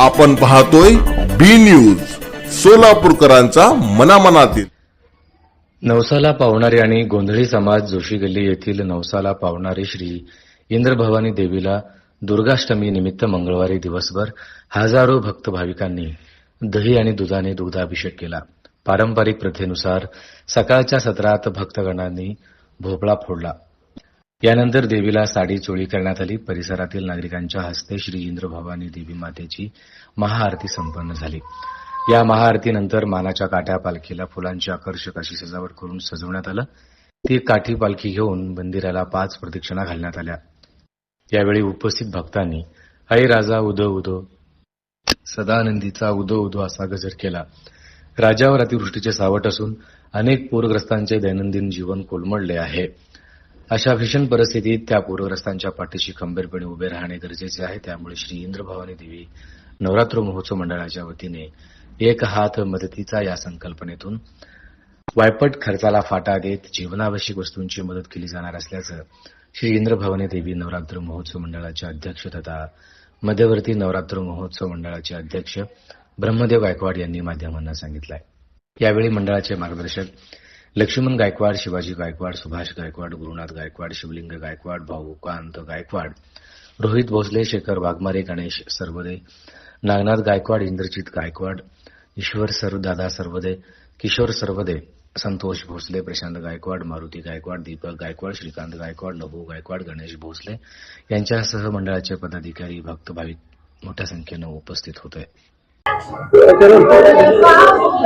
आपण पाहतोय बी न्यूज सोलापूरकरांचा मनामनातील. नवसाला पावणारे आणि गोंधळी समाज जोशी गल्ली येथील नवसाला पावणारे श्री इंद्रभवानी देवीला दुर्गाष्टमी निमित्त मंगळवारी दिवसभर हजारो भक्त भाविकांनी दही आणि दुधाने दुग्धाभिषेक केला. पारंपरिक प्रथेनुसार सकाळच्या सत्रात भक्तगणांनी भोपळा फोडला. यानंतर देवीला साडी चोळी करण्यात आली. परिसरातील नागरिकांच्या हस्ते श्री इंद्रभवानी देवी मातेची महाआरती संपन्न झाली. या महाआरतीनंतर मानाच्या काठ्या पालखीला फुलांची आकर्षक अशी सजावट करून सजवण्यात आलं. ती काठी पालखी घेऊन मंदिराला पाच प्रदक्षिणा घालण्यात आल्या. यावेळी उपस्थित भक्तांनी हई राजा उदो उदो. सदानंदीचा उदो उदो असा गजर केला. राज्यावर अतिवृष्टीचे सावट असून अनेक पूरग्रस्तांचे दैनंदिन जीवन कोलमडले आहे. अशा भीषण परिस्थितीत त्या पूरग्रस्तांच्या पाठीशी खंबीरपणे उभे राहणे गरजेचे आहे. त्यामुळे श्री इंद्रभवानी देवी नवरात्र महोत्सव मंडळाच्या वतीने एक हात मदतीचा या संकल्पनेतून वायपट खर्चाला फाटा देत जीवनावश्यक वस्तूंची मदत केली जाणार असल्याचं श्री इंद्रभवानी देवी नवरात्र महोत्सव मंडळाचे अध्यक्ष तथा मध्यवर्ती नवरात्र महोत्सव मंडळाचे अध्यक्ष ब्रह्मदेव गायकवाड यांनी माध्यमांना सांगितलं आहे यावेळी मंडळाचे मार्गदर्शक लक्ष्मण गायकवाड शिवाजी गायकवाड सुभाष गायकवाड गुरुनाथ गायकवाड शिवलिंग गायकवाड भाऊ कांत गायकवाड रोहित भोसले शेखर वाघमारे गणेश सरवदे नागनाथ गायकवाड इंद्रजित गायकवाड ईश्वर सर दादा सर्वदे किशोर सर्वदे संतोष भोसले प्रशांत गायकवाड मारुती गायकवाड दीपक गायकवाड श्रीकांत गायकवाड नभू गायकवाड गणेश भोसले यांच्यासह मंडळाचे पदाधिकारी भक्त भाविक मोठ्या संख्येनं उपस्थित होते.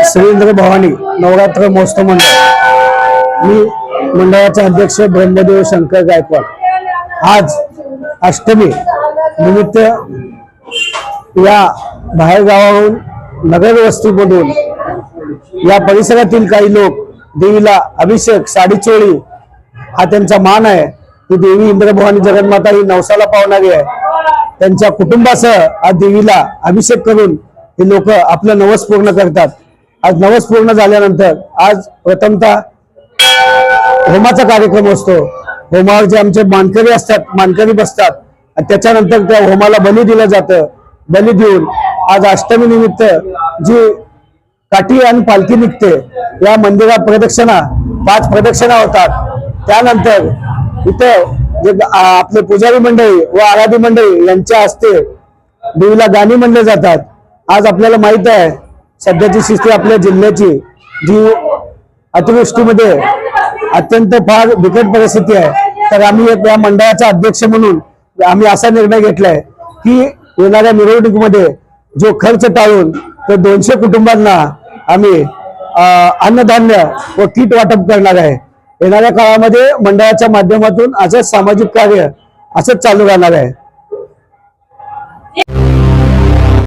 सुरेंद्र भवानी नवरात्र महोत्सव मंडळ. मी मंडळाचे अध्यक्ष ब्रह्मदेव शंकर गायकवाड. आज अष्टमी निमित्त या बाहेर गावाहून नगर वस्तीमधून या परिसरातील काही लोक देवीला अभिषेक साडी चोळी हा त्यांचा मान आहे. ही देवी इंद्रभवानी जगन्माता ही नवसाला पावणारी आहे. त्यांच्या कुटुंबासह आज देवीला अभिषेक करून हे लोक आपलं नवस पूर्ण करतात. आज नवस पूर्ण झाल्यानंतर आज प्रथमतः होमाचा कार्यक्रम असतो. होमावर जे आमचे मानकरी असतात मानकरी बसतात. आणि त्याच्यानंतर त्या होमाला बली दिलं जातं. बली देऊन आज अष्टमी निमित्त जी काठी आणि पालखी निघते या मंदिरात प्रदक्षिणा पाच प्रदक्षिणा होतात. त्यानंतर इथं जे आपले पुजारी मंडळी व आराधी मंडळी यांच्या हस्ते देवीला गाणी म्हणले जातात. आज आपल्याला माहीत आहे सध्याची स्थिती आपल्या जिल्ह्याची जी अतिवृष्टीमध्ये अत्यंत फार बिकट परिस्थिती आहे. तर आम्ही या मंडळाचा अध्यक्ष म्हणून आम्ही असा निर्णय घेतलाय की येणाऱ्या मिरवणुकीमध्ये जो खर्च टाळून तर दोनशे कुटुंबांना आम्ही अन्नधान्य व किट वाटप करणार आहे. येणाऱ्या काळामध्ये मंडळाच्या माध्यमातून असंच सामाजिक कार्य असंच चालू राहणार आहे.